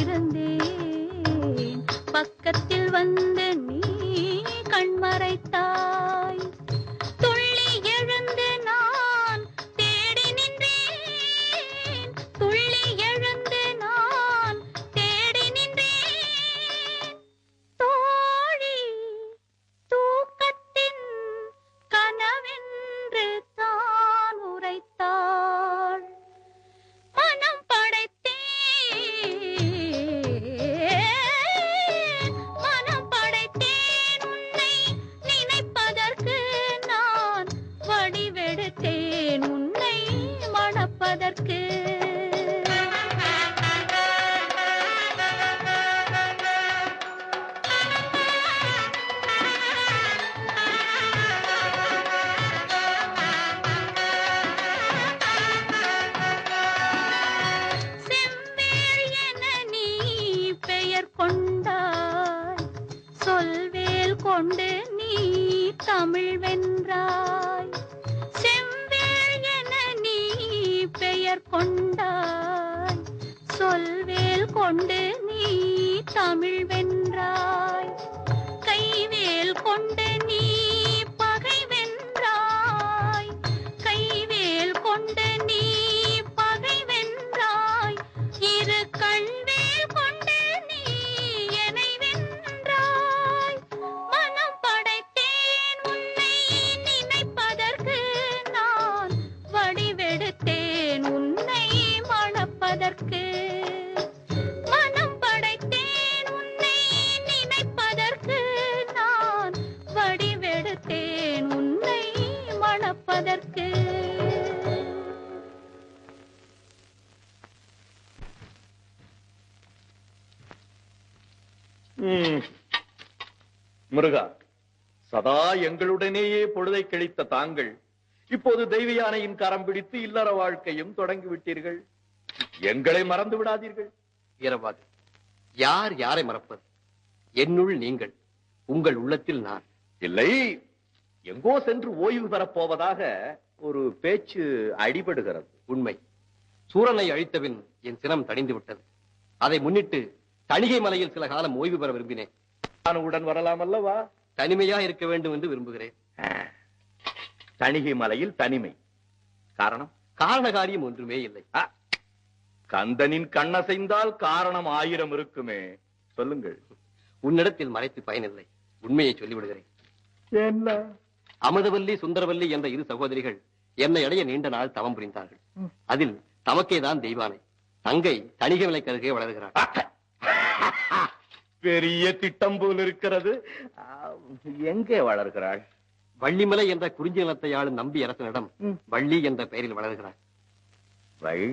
இருந்தேன். பக்கத்தில் வந்து கொண்டு நீ தமிழ் வென்றாய். கைவேல் கொண்டு முருகா சதா எங்களுடனேயே பொழுதை கழித்த தாங்கள் இப்போது தெய்வ யானையின் கரம் பிடித்து இல்லற வாழ்க்கையும் தொடங்கி விட்டீர்கள் எங்களை மறந்து விடாதீர்கள். வீரபாகு யார் யாரை மறப்பது? என்னுள் நீங்கள் உங்கள் உள்ளத்தில் நான். இல்லை எங்கோ சென்று ஓய்வு பெறப் போவதாக ஒரு பேச்சு அடிபடுகிறது. உண்மை. சூரனை அழித்தபின் என் சினம் தணிந்து விட்டது அதை முன்னிட்டு தணிகை மலையில் சில காலம் ஓய்வு பெற விரும்பினேன். உடன் வரலாம் அல்லவா? தனிமையா இருக்க வேண்டும் என்று விரும்புகிறேன். தணிகை மலையில் தனிமை. காரணம்? காரண காரியம் ஒன்றுமே இல்லை. கந்தனின் கண்ணசைந்தால் காரணம் ஆயிரம் இருக்குமே. சொல்லுங்கள். உன்னிடத்தில் மறைத்து பயனில்லை. உண்மையை சொல்லிவிடுகிறேன். என்ன? அமுதவல்லி சுந்தரவல்லி என்ற இரு சகோதரிகள் என்னை அடைய நீண்ட நாள் தவம் புரிந்தார்கள். அதில் தமக்கே தான் தெய்வானை. தங்கை தணிகை மலை கருகே வளர்கிறாள். பெரிய திட்டம் போல் இருக்கிறது. எங்கே வளர்கிறாள்? வள்ளிமலை என்ற குறிஞ்சி நிலத்தை ஆளும் நம்பி அரசனிடம் வள்ளி என்ற பெயரில் வளர்கிறாள். வள்ளி.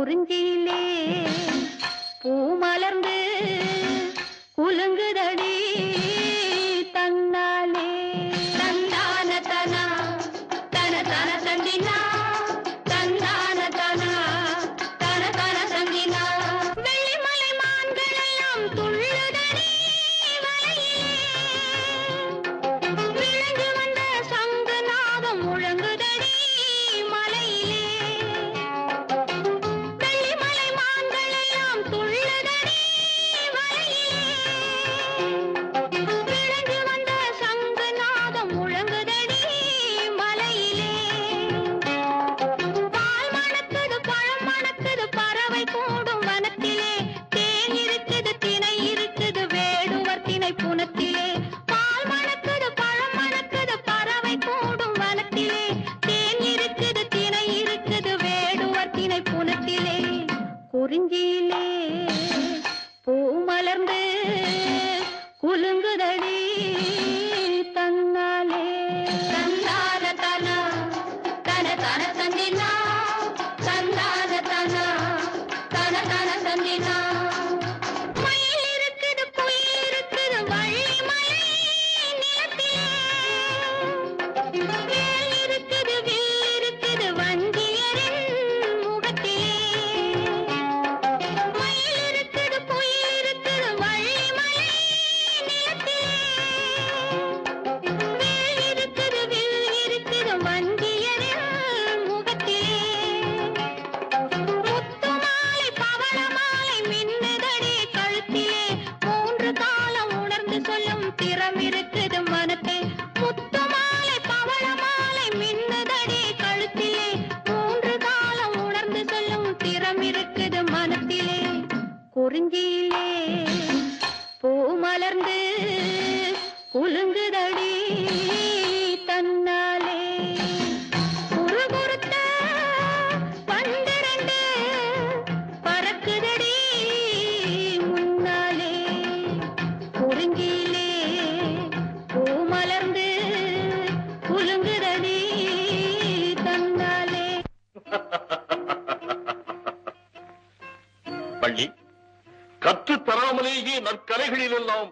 குறிஞ்சியிலே பூ மலர்ந்து குலுங்குதடி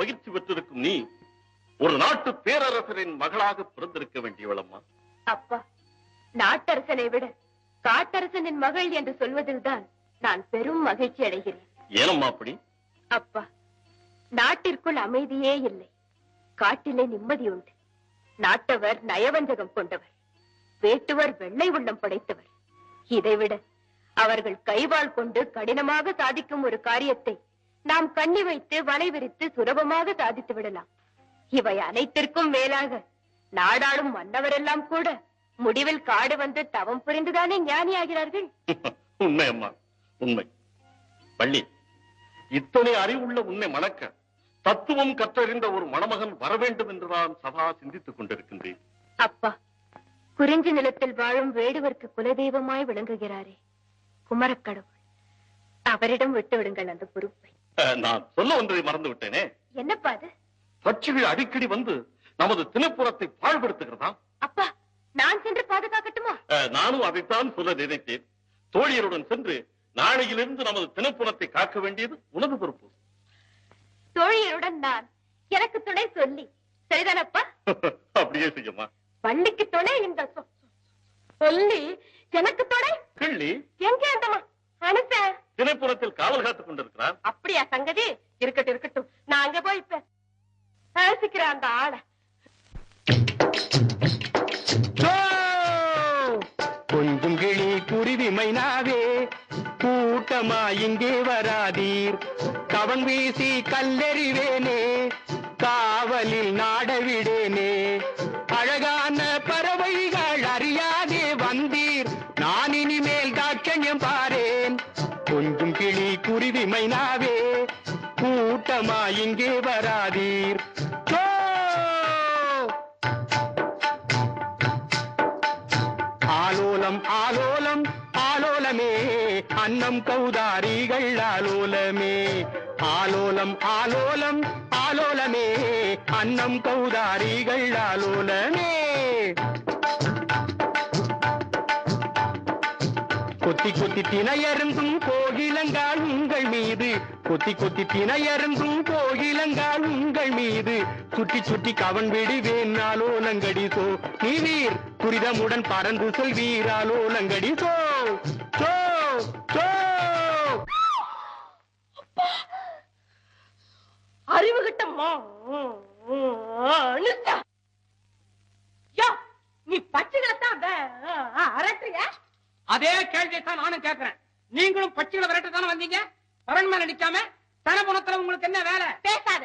பயிற்சி பெற்றிருக்கும் நீ ஒரு நாட்டு பேரரசரின் மகளாக பிறந்திருக்க வேண்டியவளம்மா. அப்பா நாட்டரசனை விட காட்டரசனின் மகள் என்று சொல்வதில்தான் நான் பெரும் மகிழ்ச்சி அடைகிறேன். ஏனம்மா அப்படி? அப்பா நாட்டிற்குள் அமைதியே இல்லை. காட்டிலே நிம்மதி உண்டு. நாட்டவர் நயவஞ்சகம் கொண்டவர். வேட்டுவர் வெள்ளை உள்ளம் படைத்தவர். இதைவிட அவர்கள் கைவாள் கொண்டு கடினமாக சாதிக்கும் ஒரு காரியத்தை நாம் கண்ணி வைத்து வலை விரித்து சுலபமாக சாதித்து விடலாம். இவை அனைத்திற்கும் மேலாக நாடாளும் மன்னவரெல்லாம் கூட முடிவில் காடு வந்து தவம் புரிந்துதானே ஞானியாகிறார்கள்? உண்மை அம்மா உண்மை. வள்ளி இத்தனை அறிவுள்ள உன்னை மணக்க தத்துவம் கற்றறிந்த ஒரு மணமகன் வர வேண்டும் என்று நான் சதா சிந்தித்துக் கொண்டிருக்கின்றேன். அப்பா குறிஞ்சி நிலத்தில் வாழும் வேடுவர்க்கு குலதெய்வமாய் விளங்குகிறாரே. குமரக்கடவுள். அவரிடம் விட்டு விடுங்கள் அந்த பொறுப்பை. நான் சொல்ல ஒன்றை மறந்து விட்டேனே என்னப்பா அது? பட்சிகள் அடிக்கடி வந்து நமது தினப்புறத்தை பாழ்படுத்துகிறதாம் அப்பா நான் சென்று பாதுகாக்கட்டுமா? நானும் அதைத்தான் சொல்ல நினைத்தேன். தோழியருடன் சென்று நாளையிலிருந்து நமது தினப்புறத்தை காக்க வேண்டியது உனது பொறுப்பு. தோழியருடன் நான் எனக்கு துணை சொல்லி சரிதானப்பா? அப்படியே செய்யம்மா பள்ளிக்கு துணை இந்த சொல்லி எனக்கு துணை? கிள்ளி? எங்க அந்த அனுப்ப தினைப்புறத்தில் காவல் காத்துக் கொண்டிருக்கிறார். அப்படியா சங்கதி? இருக்கட்டும் இருக்கட்டும். நான் அங்க போய் இப்ப பேசிக்கிறேன் அந்த ஆளை. கொஞ்சம் கிளி குருவி மைனாவே கூட்டமா இங்கே வராதீர். கவன் வீசி கல்லெறிவேனே காவலில் நாடவிடேனே குருவி மைனாவே கூட்டமா இங்கே வராதீர். ஆலோலம் ஆலோலம் ஆலோலமே அன்னம் கௌதாரிகள் ஆலோலமே. ஆலோலம் ஆலோலம் ஆலோலமே அன்னம் கௌதாரிகள் ஆலோலமே. கொத்தி கொத்தி திணையருந்தும் கோகிலங்கால் உங்கள் மீது. கொத்தி கொத்தி திணையருந்தும் கோகிலங்கால் உங்கள் மீது. சுற்றி சுற்றி கவன் விடுவேன் ஆலோலங்கடி சோ. நீ வீர் துரிதமுடன் பறந்து செல்வீராலோ ஆலோலங்கடி சோ. சோ சோ. அறிவு கிட்டம்மா நீ பச்சைகளைத்தான் அரட்டுறிய? அதே கேள்வியை தான் நானும் கேட்கிறேன் நீங்களும் பச்சைகளை விரட்ட தானே வந்தீங்க மேல நிக்காம தனபுணத்துல உங்களுக்கு என்ன வேலை? பேசாத.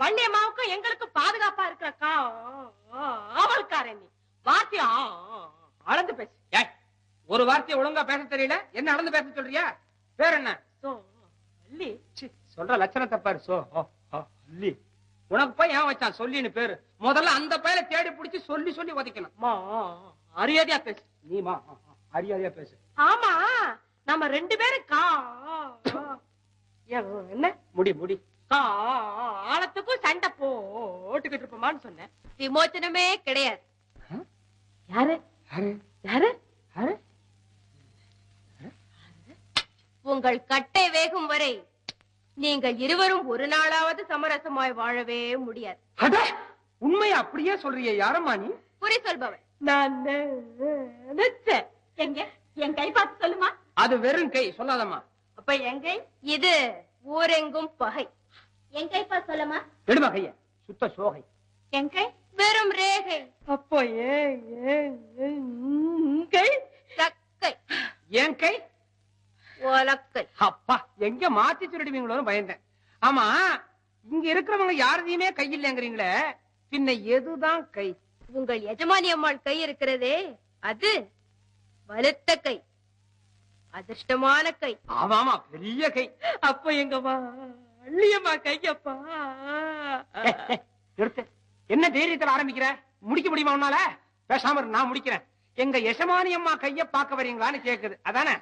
வள்ளியம்மாவுக்கும் எங்களுக்கு பாதுகாப்பா இருக்கிற காவல்காரன் நீ. வாத்தியா அளந்து பேசு. ஒரு வார்த்தையை ஒழுங்கா பேச தெரியல? என்ன அளந்து பேச சொல்றியா? பேர் என்ன? சொல்ற லட்சணத்தை பாரு சோ அல்லி. உனக்கு போய் ஏன் வச்சான்? சொல்லின்னு பேரு. முதல்ல அந்த பையல தேடி பிடிச்சு சொல்லி சொல்லி உதைக்கணும். மா அறியாதையா பேசு. நீ அறியாதையா பேசு. ஆமா நம்ம ரெண்டு பேரும் கா என்ன? முடி முடி. காலத்துக்கும் சண்டை போட்டுக்கிட்டு இருப்போமான்னு சொன்னேன். விமோச்சனமே கிடையாது. யாரு? யாரு? யாரு? யாரு? உங்கள் கட்டை வேகும் வரை நீங்கள் இருவரும் ஒரு நாளாவது சமரசமாய் வாழவே முடியாது. உண்மையை அப்படியே சொல்றியே யாரம்மா நீ? குறி சொல்பவன் நான் நினைச்சேன். எங்க? என் கை பார்த்து சொல்லுமா? அது வெறும் கை சொல்லாதம்மா. அப்ப என் கை? இது ஊரெங்கும் பகை. என் கை பார்த்து சொல்லுமா? எடுமா கைய. சுத்த சோகை. என் கை? வெறும் ரேகை. அப்போ ஏன் கை? சக்கை. என் கை? ஒலக்கை அப்பா எங்க மாத்தி சொல்லிடுவீங்களோன்னு பயந்தேன். ஆமா இங்க இருக்கிறவங்க யாரதையுமே கை இல்லைங்கிறீங்களே பின்ன எதுதான் கை? உங்கள் எஜமானி அம்மாள் கை இருக்கிறதே அது வலுத்த கை. அதிர்ஷ்டமான கை. ஆமா ஆமா பெரிய கை. அப்ப எங்க அள்ளியம்மா கையப்பா. நிறுத்து. என்ன தைரியத்துல ஆரம்பிக்கிற? முடிக்க முடியுமா உன்னால? பேசாம இரு, நான் முடிக்கிறேன். எங்க யசமானி அம்மா கைய பார்க்க வரீங்களான்னு கேக்குது. அதானே?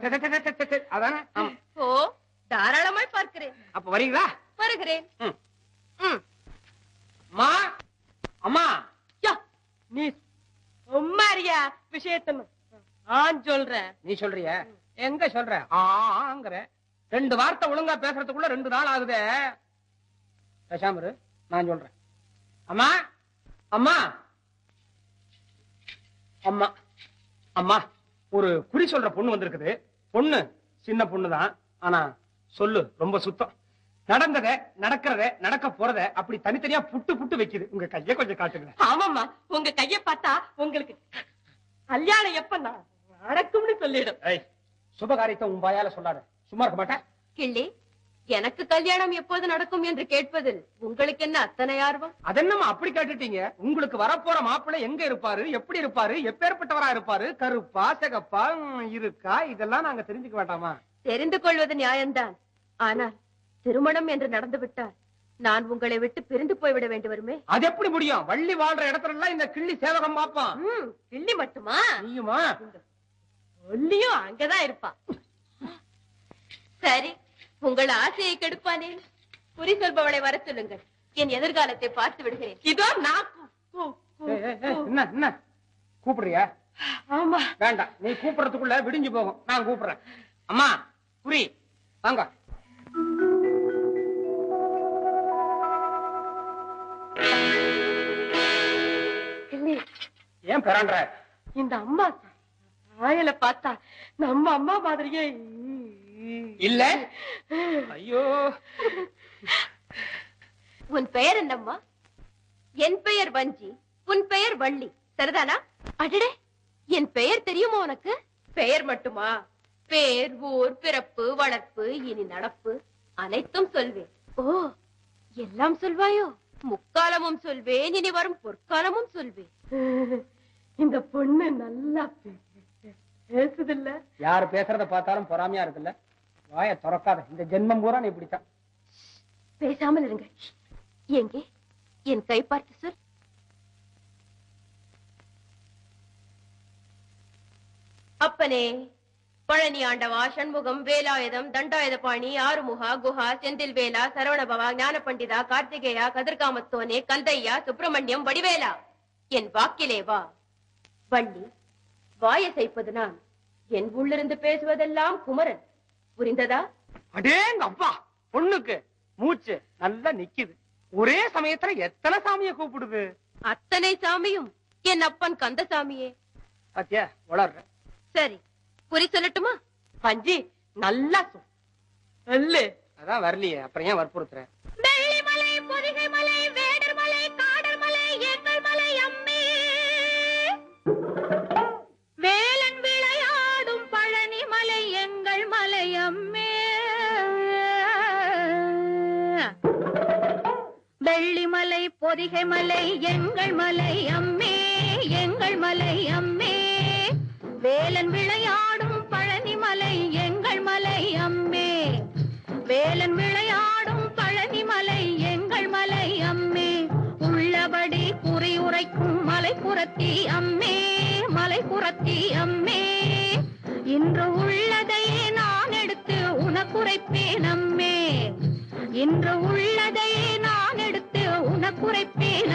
தெ, தெ, தெ, தெ, தெ, தெ, அதானே? ஆமா. ஓ தாராளமாய் பார்க்கிறேன். அப்ப வரீங்களா? வருகிறேன். ம். ம். அம்மா அம்மா. யா, நீ உம்மாரியா விஷயத்த நான் சொல்றேன். நீ சொல்றிய? எங்க சொல்ற? ஆங்கிற. ரெண்டு வார்த்தை ஒழுங்கா பேசுறதுக்குள்ள ரெண்டு நாள் ஆகுதே. பேசாம இரு, நான் சொல்றேன். அம்மா அம்மா. அம்மா அம்மா ஒரு குறி சொல்ற பொண்ணு வந்திருக்குது. பொண்ணு சின்ன பொண்ணுதான். ஆனா சொல்லு ரொம்ப சுத்தம். நடந்தத நடக்கிறத நடக்க போறத அப்படி தனித்தனியா புட்டு புட்டு வைக்குது. உங்க கைய கொஞ்சம் காட்டுங்க ஆமாம்மா உங்க கைய பார்த்தா உங்களுக்கு கல்யாணம் எப்ப ந- நடக்கும்னு சொல்லிடும். சுபகாரியத்தை உன் வாயால சொல்லாத. சும்மா இருக்க மாட்டேன். கிள்ளி எனக்கு கல்யாணம் எப்போது நடக்கும் என்று கேட்பதில் உங்களுக்கு என்ன அத்தனை ஆர்வம்? அதென்னமா அப்படி கேட்டுட்டீங்க? உங்களுக்கு வரப்போற மாப்பிள்ளை எங்க இருப்பாரு? எப்படி இருப்பாரு? எப்பேற்பட்டவரா இருப்பாரு? கருப்பா சிகப்பா இருக்கா? இதெல்லாம் நாங்க தெரிஞ்சுக்க வேண்டாமா? தெரிந்து கொள்வது நியாயம்தான். ஆனால் திருமணம் என்று நடந்து விட்டால் நான் உங்களை விட்டு பிரிந்து போய்விட வேண்டி வருமே? அது எப்படி முடியும்? வள்ளி வாழ்ற இடத்துல எல்லாம் இந்த கிள்ளி சேவகம் பாப்பான் கிள்ளி மட்டுமா? நீயுமா? ஒல்லியும் அங்கதான் இருப்பா. சரி உங்கள் ஆசையை கெடுப்பானே. குறி சொல்பவளை வர சொல்லுங்கள். என் எதிர்காலத்தை பார்த்து விடுகிறேன். இதோ நான் என்ன என்ன? கூப்பிடுறியா? ஆமா. வேண்டாம் நீ கூப்பிடறதுக்குள்ள விடிஞ்சு போகும். நான் கூப்பிடுறேன். அம்மா புரி வாங்க. ஏன் பெறான்ற இந்த அம்மா சாயல பார்த்தா நம்ம அம்மா மாதிரியே. இல்ல? ஐயோ. உன் பெயர் என்னம்மா? என் பெயர் வஞ்சி உன் பெயர் வள்ளி. சரிதானா? அடடே. என் பெயர் தெரியுமா உனக்கு? பெயர் மட்டுமா? பேர் ஊர் பிறப்பு வளர்ப்பு இனி நடப்பு அனைத்தும் சொல்வேன். ஓ எல்லாம் சொல்வாயோ? முக்காலமும் சொல்வேன் இனி வரும் பொற்காலமும் சொல்வேன். இந்த பொண்ணு நல்லா பேசுதில்ல? யாரு பேசுறத பார்த்தாலும் பொறாமையா இருக்குல்ல? வாய திறக்காத. இந்த ஜென்மம் பூரா நீ இப்படித்தான். பேசாமல் இருங்கள் எங்கே? என் கை பார்த்து சொல் அப்பனே பழனி ஆண்டவா சண்முகம் வேலாயுதம் தண்டாயுதபாணி ஆறுமுகா குஹா செந்தில் வேலா சரவணபவா ஞான பண்டிதா கார்த்திகேயா கதிர்காமத்தோனே கந்தையா சுப்பிரமணியம் வடிவேலா. என் வாக்கிலே வா. வள்ளி வாயசைப்பது நான். என் உள்ளிருந்து பேசுவதெல்லாம் குமரன். புரிந்ததா? அடேங்க அப்பா. பொண்ணுக்கு மூச்சு நல்லா நிக்குது. ஒரே சமயத்துல எத்தனை சாமிய கூப்பிடுது? அத்தனை சாமியும் என் அப்பன் கந்தசாமியே. பாத்தியா வளர்ற சரி குறி சொல்லட்டுமா? பஞ்சி நல்லா சொல். சொல்லு அதான் வரலையே அப்புறம் ஏன் வற்புறுத்துற? வெள்ளிமலை பொதிகை மலை வேடர் பொதிகை மலை எங்கள் மலை அம்மே எங்கள் மலை அம்மே. வேலன் விளையாடும் பழனி மலை எங்கள் மலை அம்மே. வேலன் விளையாடும் பழனி மலை எங்கள் மலை அம்மே. உள்ளபடி குறி உரைக்கும் மலை புறத்தி அம்மே மலை புறத்தி அம்மே. இன்று உள்ளதையே நான் எடுத்து உனக்குரைப்பேன் அம்மே. இன்று உள்ளதையே நான் உனக்குரைப்பேன்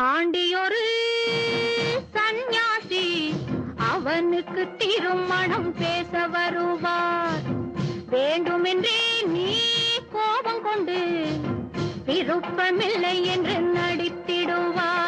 ஆண்டியொரு சந்நியாசி அவனுக்கு திருமணம் பேச வருவார். வேண்டுமென்றே நீ கோபம் கொண்டு விருப்பமில்லை என்று நடித்திடுவார்.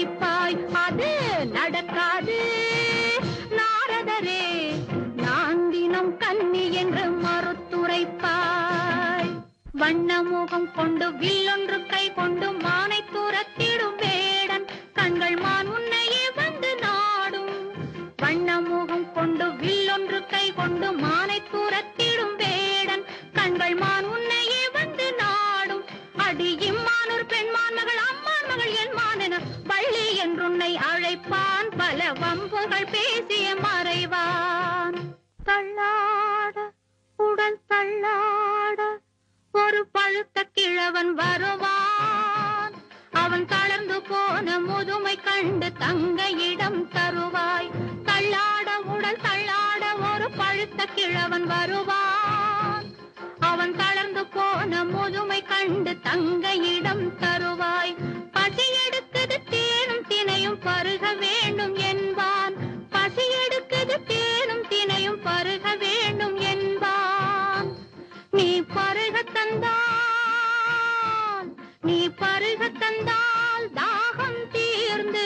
உழைப்பாய் அது நடக்காது. நாரதரே நான் தினம் கன்னி என்று மறுத்துரைப்பாய். வண்ணமுகம் கொண்டு வில்லொன்று கை கொண்டு மானை துரத்திடும் வேடன். கண்கள் மான் உன்னையே வந்து நாடும். வண்ணமுகம் கொண்டு வில்லொன்று கை கொண்டு மானை துரத்தி தள்ளாட உடல் தள்ளாட ஒரு பழுத்த கிழவன் வருவான். அவன் தளர்ந்து போன முதுமை கண்டு தங்க இடம் தருவாய். தள்ளாட உடல் தள்ளாட ஒரு பழுத்த கிழவன் வருவான். அவன் தளர்ந்து போன முதுமை கண்டு தங்க இடம் தருவாய். பசி எடுத்தது தேனும் தினையும் பருக வேண்டும் என்பான் அருக தந்தால் தாகம் தீர்ந்து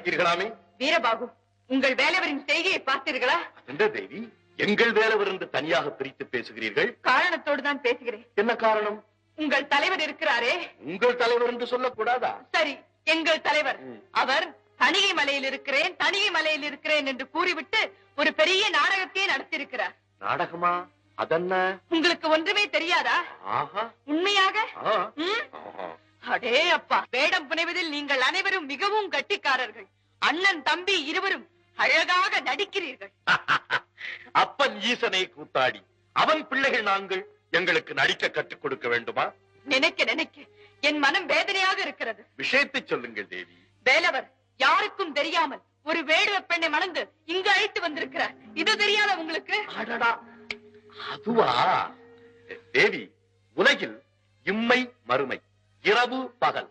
அழைத்தீர்களாமே வீரபாகு உங்கள் வேலைவரின் செய்கையை பார்த்தீர்களா? என்ற தேவி எங்கள் வேலவர் என்று தனியாக பிரித்து பேசுகிறீர்கள்? காரணத்தோடு தான் பேசுகிறேன். என்ன காரணம்? உங்கள் தலைவர் இருக்கிறாரே. உங்கள் தலைவர் என்று சொல்லக்கூடாதா? சரி எங்கள் தலைவர். அவர் தணிகை மலையில் இருக்கிறேன் தணிகை மலையில் இருக்கிறேன் என்று கூறிவிட்டு ஒரு பெரிய நாடகத்தையே நடத்தியிருக்கிறார். நாடகமா? அதென்ன? உங்களுக்கு ஒன்றுமே தெரியாதா? உண்மையாக. அடே அப்பா வேடம் புனைவதில் நீங்கள் அனைவரும் மிகவும் கட்டிக்காரர்கள். அண்ணன் தம்பி இருவரும் அழகாக நடிக்கிறீர்கள். அப்பன் ஈசனை கூத்தாடி அவன் பிள்ளைகள் நாங்கள் எங்களுக்கு நடிக்க கற்றுக் கொடுக்க வேண்டுமா? நினைக்க நினைக்க என் மனம் வேதனையாக இருக்கிறது. விஷயத்தை சொல்லுங்கள் தேவி. வேலவர் யாருக்கும் தெரியாமல் ஒரு வேடுவ பெண்ணை மணந்து இங்கு அழைத்து வந்திருக்கிறார். இது தெரியாத உங்களுக்கு? அதுவா? தேவி உலகில் இம்மை மறுமை. இரவு பகல்.